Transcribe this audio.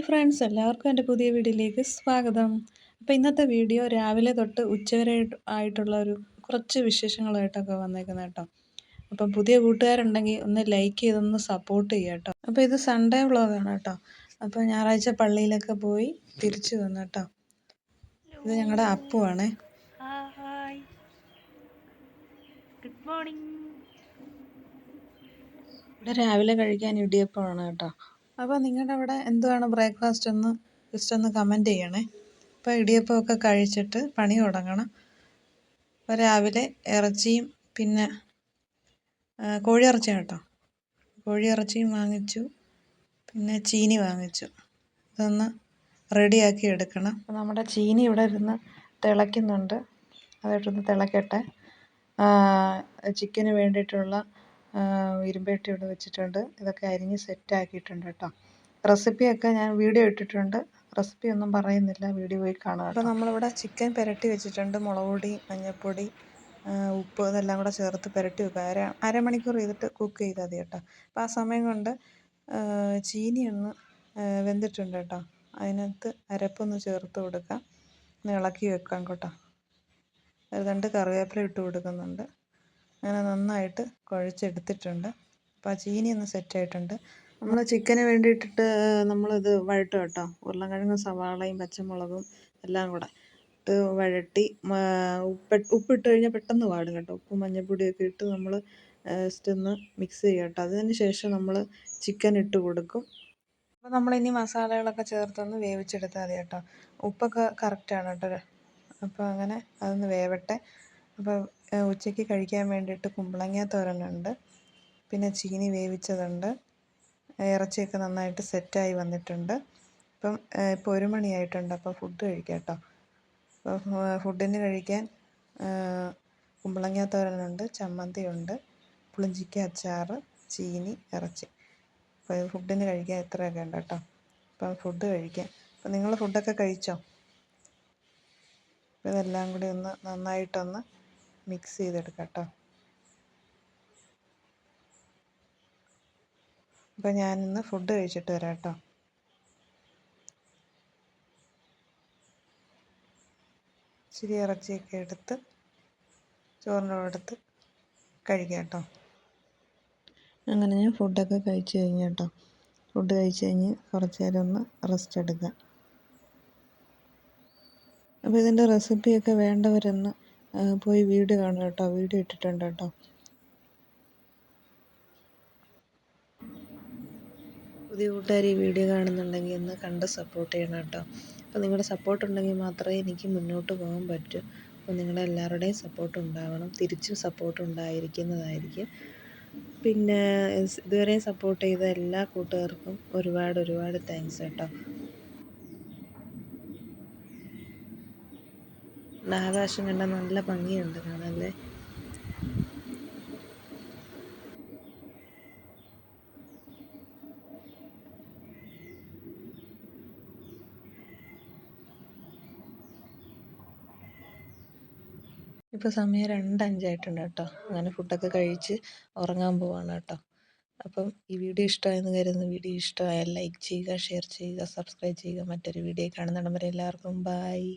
Hi friends എല്ലാവർക്കും എന്റെ പുതിയ വീഡിയോയിലേക്ക് സ്വാഗതം. അപ്പോൾ ഇന്നത്തെ വീഡിയോ രാവിലെ തൊട്ട് ഉച്ചവരെ ആയിട്ടുള്ള ഒരു കുറച്ച് വിശേഷങ്ങളായിട്ടൊക്കെ വന്നേക്കുന്നത് കേട്ടോ. അപ്പം പുതിയ കൂട്ടുകാരുണ്ടെങ്കിൽ ഒന്ന് ലൈക്ക് ചെയ്തൊന്ന് സപ്പോർട്ട് ചെയ്യുക കേട്ടോ. അപ്പോൾ ഇത് സൺഡേ വ്ളോഗാണ് കേട്ടോ. അപ്പോൾ ഞായറാഴ്ച പള്ളിയിലൊക്കെ പോയി തിരിച്ചു വന്നു കേട്ടോ. ഇത് ഞങ്ങളുടെ അപ്പുവാണേ. ഗുഡ് മോർണിംഗ് ഇവിടെ രാവിലെ കഴിക്കാൻ ഇടിയപ്പമാണ് കേട്ടോ. അപ്പോൾ നിങ്ങളുടെ അവിടെ എന്തുവാണ് ബ്രേക്ക്ഫാസ്റ്റ് എന്ന് ജസ്റ്റ് ഒന്ന് കമന്റ് ചെയ്യണേ. അപ്പോൾ ഇടിയപ്പമൊക്കെ കഴിച്ചിട്ട് പണി തുടങ്ങണം. അപ്പോൾ രാവിലെ ഇറച്ചിയും പിന്നെ കോഴി ഇറച്ചി കേട്ടോ. കോഴി ഇറച്ചിയും വാങ്ങിച്ചു. പിന്നെ ചീനി വാങ്ങിച്ചു. ഇതൊന്ന് റെഡിയാക്കി എടുക്കണം. അപ്പോൾ നമ്മുടെ ചീനി ഇവിടെ ഇരുന്ന് തിളയ്ക്കുന്നുണ്ട്. അതായിട്ടൊന്ന് തിളക്കട്ടെ. ചിക്കന് വേണ്ടിയിട്ടുള്ള ഇരുമ്പേട്ടി ഇവിടെ വെച്ചിട്ടുണ്ട്. ഇതൊക്കെ അരിഞ്ഞ് സെറ്റ് ആക്കിയിട്ടുണ്ട് കേട്ടോ. റെസിപ്പിയൊക്കെ ഞാൻ വീഡിയോ ഇട്ടിട്ടുണ്ട്. റെസിപ്പി ഒന്നും പറയുന്നില്ല. വീഡിയോ പോയി കാണുക അപ്പോൾ നമ്മളിവിടെ ചിക്കൻ പുരട്ടി വെച്ചിട്ടുണ്ട്. മുളക് പൊടി മഞ്ഞൾപ്പൊടി ഉപ്പ് ഇതെല്ലാം കൂടെ ചേർത്ത് പുരട്ടി വെക്കുക. അര അരമണിക്കൂർ ചെയ്തിട്ട് കുക്ക് ചെയ്താൽ മതി കേട്ടോ. അപ്പോൾ ആ സമയം കൊണ്ട് ചീനി ഒന്ന് വെന്തിട്ടുണ്ട് കേട്ടോ. അതിനകത്ത് അരപ്പൊന്ന് ചേർത്ത് കൊടുക്കാം. ഒന്ന് ഇളക്കി വെക്കാം കേട്ടോ. രണ്ട് കറിവേപ്പില ഇട്ട് കൊടുക്കുന്നുണ്ട്. അങ്ങനെ നന്നായിട്ട് കുഴച്ചെടുത്തിട്ടുണ്ട്. അപ്പോൾ ആ ചീനി ഒന്ന് സെറ്റായിട്ടുണ്ട്. നമ്മൾ ചിക്കന് വേണ്ടിയിട്ടിട്ട് നമ്മളിത് വഴട്ടും കേട്ടോ. ഉരുളക്കിഴങ്ങും സവാളയും പച്ചമുളകും എല്ലാം കൂടെ ഇട്ട് വഴട്ടി ഉപ്പ് ഉപ്പിട്ട് കഴിഞ്ഞാൽ പെട്ടെന്ന് വാടും കേട്ടോ. ഉപ്പും മഞ്ഞൾപ്പൊടിയൊക്കെ ഇട്ട് നമ്മൾ ജസ്റ്റ് ഒന്ന് മിക്സ് ചെയ്യുക കേട്ടോ. അതിന് ശേഷം നമ്മൾ ചിക്കൻ ഇട്ട് കൊടുക്കും. അപ്പോൾ നമ്മളിനി മസാലകളൊക്കെ ചേർത്തൊന്ന് വേവിച്ചെടുത്താൽ മതി കേട്ടോ. ഉപ്പൊക്കെ കറക്റ്റാണ് കേട്ടോ. അപ്പോൾ അങ്ങനെ അതൊന്ന് വേവട്ടെ. അപ്പോൾ ഉച്ചയ്ക്ക് കഴിക്കാൻ വേണ്ടിയിട്ട് കുമ്പളങ്ങ തോരനുണ്ട്. പിന്നെ ചീനി വേവിച്ചതുണ്ട്. ഇറച്ചിയൊക്കെ നന്നായിട്ട് സെറ്റായി വന്നിട്ടുണ്ട്. ഇപ്പം ഇപ്പോൾ ഒരു മണിയായിട്ടുണ്ട്. അപ്പോൾ ഫുഡ് കഴിക്കാം കേട്ടോ അപ്പോൾ ഫുഡിന് കഴിക്കാൻ കുമ്പളങ്ങ തോരനുണ്ട് ചമ്മന്തിയുണ്ട് പുളിഞ്ചിക്ക അച്ചാർ ചീനി ഇറച്ചി. അപ്പോൾ ഫുഡിന് കഴിക്കാൻ ഇത്രയൊക്കെ ഉണ്ട് കേട്ടോ. അപ്പം ഫുഡ് കഴിക്കാം അപ്പം നിങ്ങൾ ഫുഡൊക്കെ കഴിച്ചോ? ഇതെല്ലാം കൂടി ഒന്ന് നന്നായിട്ടൊന്ന് മിക്സ് ചെയ്തെടുക്കാം കേട്ടോ. അപ്പം ഞാനിന്ന് ഫുഡ് കഴിച്ചിട്ട് വരാം കേട്ടോ. ഇച്ചിരി ഇറച്ചിയൊക്കെ എടുത്ത് ചോറിനോടെടുത്ത് കഴിക്കാം കേട്ടോ. അങ്ങനെ ഞാൻ ഫുഡൊക്കെ കഴിച്ചു കഴിഞ്ഞു കേട്ടോ. ഫുഡ് കഴിച്ചു കഴിഞ്ഞ് കുറച്ച് നേരം ഒന്ന് റെസ്റ്റ് എടുക്കാം. അപ്പോൾ ഇതിന്റെ റെസിപ്പിയൊക്കെ വേണ്ടവരൊന്ന് പോയി വീഡിയോ കാണുക കേട്ടോ. വീഡിയോ ഇട്ടിട്ടുണ്ട് കേട്ടോ. പുതിയ കൂട്ടുകാർ ഈ വീഡിയോ കാണുന്നുണ്ടെങ്കിൽ ഒന്ന് കണ്ട് സപ്പോർട്ട് ചെയ്യണം കേട്ടോ. അപ്പോൾ നിങ്ങളുടെ സപ്പോർട്ട് ഉണ്ടെങ്കിൽ മാത്രമേ എനിക്ക് മുന്നോട്ട് പോകാൻ പറ്റൂ. അപ്പോൾ നിങ്ങളുടെ എല്ലാവരുടെയും സപ്പോർട്ട് ഉണ്ടാവണം. തിരിച്ചും സപ്പോർട്ട് ഉണ്ടായിരിക്കുന്നതായിരിക്കും. പിന്നെ ഇതുവരെയും സപ്പോർട്ട് ചെയ്ത എല്ലാ കൂട്ടുകാർക്കും ഒരുപാട് ഒരുപാട് താങ്ക്സ് കേട്ടോ. ആകാശം കണ്ടാൽ നല്ല ഭംഗിയുണ്ട് കാണാനല്ലേ ഇപ്പോൾ സമയം രണ്ടഞ്ചായിട്ടുണ്ട് കേട്ടോ. അങ്ങനെ ഫുഡൊക്കെ കഴിച്ച് ഉറങ്ങാൻ പോവാണ് കേട്ടോ. അപ്പം ഈ വീഡിയോ ഇഷ്ടമായെന്ന് കരുതുന്നു. വീഡിയോ ഇഷ്ടമായാൽ ലൈക്ക് ചെയ്യുക ഷെയർ ചെയ്യുക സബ്സ്ക്രൈബ് ചെയ്യുക. മറ്റൊരു വീഡിയോ കാണുന്നിടം വരെ എല്ലാവർക്കും ബായ്